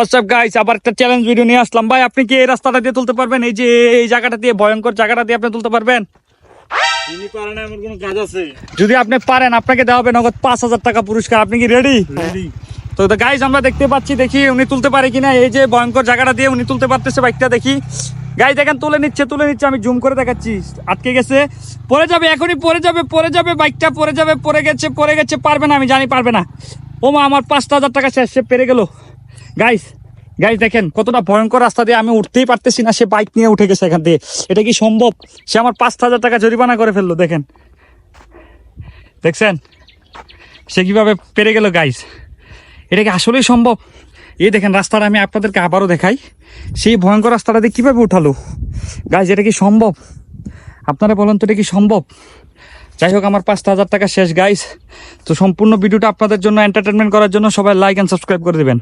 WhatsApp guys আবার একটা challenge video নিয়ে আসলাম। ভাই আপনি কি এই রাস্তাটা দিয়ে তুলতে পারবেন? এই যে এই জায়গাটা দিয়ে ভয়ঙ্কর জায়গাটা দিয়ে আপনি তুলতে পারবেন? পারে যদি আপনি পারেন আপনাকে দেওয়া হবে নগদ পাঁচ হাজার টাকা পুরস্কার। আপনি কি রেডি তো গাইজ আমরা দেখতে পাচ্ছি দেখি উনি তুলতে পারে কিনা। এই যে ভয়ঙ্কর জায়গাটা দিয়ে উনি তুলতে পারতেছে বাইকটা দেখি। গাই দেখেন তুলে নিচ্ছে তুলে নিচ্ছে আমি জুম করে দেখাচ্ছি। আটকে গেছে। পড়ে যাবে এখনই পড়ে যাবে পড়ে যাবে বাইকটা পড়ে যাবে পড়ে গেছে পড়ে গেছে পারবে না আমি জানি পারবে না। ও মা আমার পাঁচটা হাজার টাকা শেষ সে পেরে গেল। গাইস গাইস দেখেন, কতটা ভয়ঙ্কর রাস্তা দিয়ে আমি উঠতেই পারতেছি না, সে বাইক নিয়ে উঠে গেছে এখান থেকে এটা কি সম্ভব? সে আমার পাঁচ হাজার টাকা জরিমানা করে ফেলল, দেখেন। দেখছেন? সে কীভাবে পেরে গেল গাইস এটা কি আসলেই সম্ভব? এই দেখেন, রাস্তাটা আমি আপনাদেরকে আবারও দেখাই। সেই ভয়ঙ্কর রাস্তাটা দিয়ে কীভাবে উঠালো? গাইজ এটা কি সম্ভব? আপনারা বলেন তো, এটা কি সম্ভব? যাই হোক, আমার পাঁচটা হাজার টাকা শেষ গাইস তো সম্পূর্ণ ভিডিওটা আপনাদের জন্য এন্টারটেনমেন্ট করার জন্য সবাই লাইক অ্যান্ড সাবস্ক্রাইব করে দেবেন।